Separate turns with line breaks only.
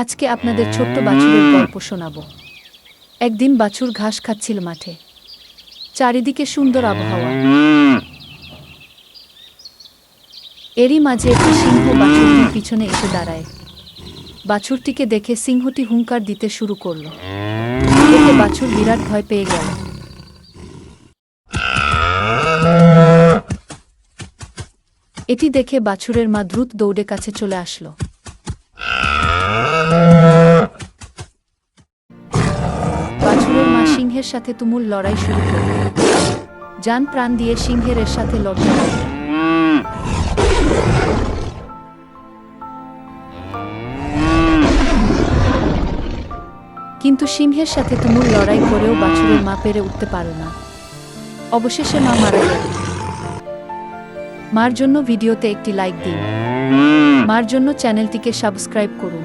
আজকে আপনাদের ছোট্ট বাছুরের গল্প শোনাবো। একদিন বাছুর ঘাস খাচ্ছিল মাঠে। চারিদিকে সুন্দর আবহাওয়া। এরই মাঝে একটি সিংহ বাছুরটির পিছনে এসে দাঁড়ায়। বাছুরটিকে দেখে সিংহটি হুঙ্কার দিতে শুরু করল। দেখে বাছুর বিরাট ভয় পেয়ে গেল। এটি দেখে বাছুরের মা দ্রুত দৌড়ে কাছে চলে আসলো। বাছুরের মা সিংহের সাথে তুমুল লড়াই শুরু যান প্রাণ দিয়ে সিংহের এর সাথে লড়তে কিন্তু সিংহের সাথে তুমুল লড়াই করেও বাছুরের মা পেরে উঠতে পারল না। অবশেষে মা মারা গেল। মার জন্য ভিডিওতে একটি লাইক দিন। মার জন্য চ্যানেলটিকে সাবস্ক্রাইব করুন।